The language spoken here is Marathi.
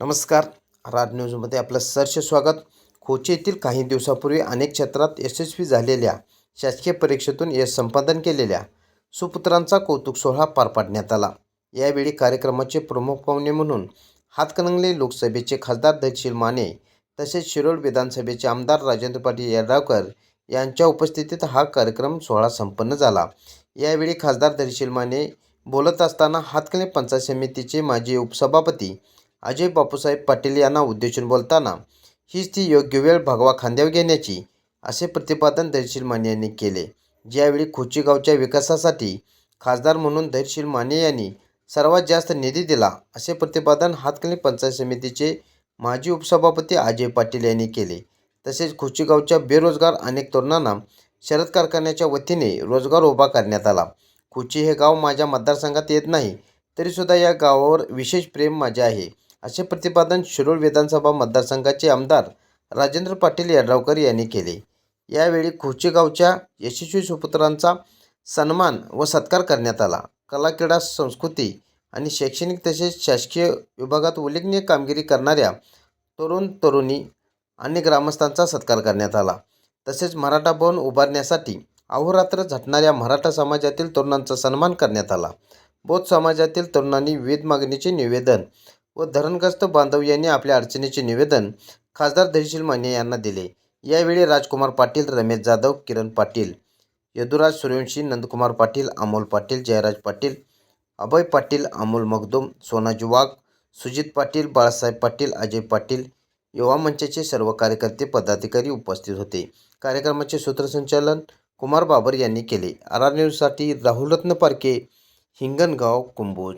नमस्कार. राज न्यूजमध्ये आपलं सरसे स्वागत. खोचे येथील काही दिवसापूर्वी अनेक क्षेत्रात यशस्वी झालेल्या शासकीय परीक्षेतून यश संपादन केलेल्या सुपुत्रांचा कौतुक सोहळा पार पाडण्यात आला. यावेळी कार्यक्रमाचे प्रमुख पाहुणे म्हणून हातकणंगले लोकसभेचे खासदार दक्षिल माने तसेच शिरोळ विधानसभेचे आमदार राजेंद्र पाटील यड्रावकर यांच्या उपस्थितीत हा कार्यक्रम सोहळा संपन्न झाला. यावेळी खासदार धैर्यशील माने बोलत असताना हातकणी पंचायत समितीचे माजी उपसभापती अजय बापूसाहेब पाटील यांना उद्देशून बोलताना हीच ती योग्य वेळ भगवा खांद्यावर घेण्याची असे प्रतिपादन धैर्यशील माने यांनी केले. ज्यावेळी खुचीगावच्या विकासासाठी खासदार म्हणून धैर्यशील माने यांनी सर्वात जास्त निधी दिला असे प्रतिपादन हातकणी पंचायत समितीचे माजी उपसभापती अजय पाटील यांनी केले. तसेच खुचीगावच्या बेरोजगार अनेक तरुणांना शरद कारखान्याच्या वतीने रोजगार उभा करण्यात आला. खुची हे गाव माझ्या मतदारसंघात येत नाही तरीसुद्धा या गावावर विशेष प्रेम माझे आहे. असे प्रतिपादन शिरूर विधानसभा मतदारसंघाचे आमदार राजेंद्र पाटील यड्रावकर यांनी केले. यावेळी खुचेगावच्या यशस्वी सुपुत्रांचा सन्मान व सत्कार करण्यात आला. कला क्रीडा संस्कृती आणि शैक्षणिक तसेच शासकीय विभागात उल्लेखनीय कामगिरी करणाऱ्या तरुण तरुणी आणि ग्रामस्थांचा सत्कार करण्यात आला. तसेच मराठा भवन उभारण्यासाठी अहोरात्र झटणाऱ्या मराठा समाजातील तरुणांचा सन्मान करण्यात आला. बौद्ध समाजातील तरुणांनी विविध मागणीचे निवेदन व धरणग्रस्त बांधव यांनी आपल्या अडचणीचे निवेदन खासदार धैर्यशील माने यांना दिले. यावेळी राजकुमार पाटील रमेश जाधव किरण पाटील यदुराज सूर्यवंशी नंदकुमार पाटील अमोल पाटील जयराज पाटील अभय पाटील अमोल मगदूम सोनाजी वाघ सुजित पाटील बाळासाहेब पाटील अजय पाटील युवा मंचाचे सर्व कार्यकर्ते पदाधिकारी उपस्थित होते. कार्यक्रमाचे सूत्रसंचालन कुमार बाबर यांनी केले. आर आर न्यूजसाठी राहुलरत्न पारखे हिंगणगाव कुंभोज.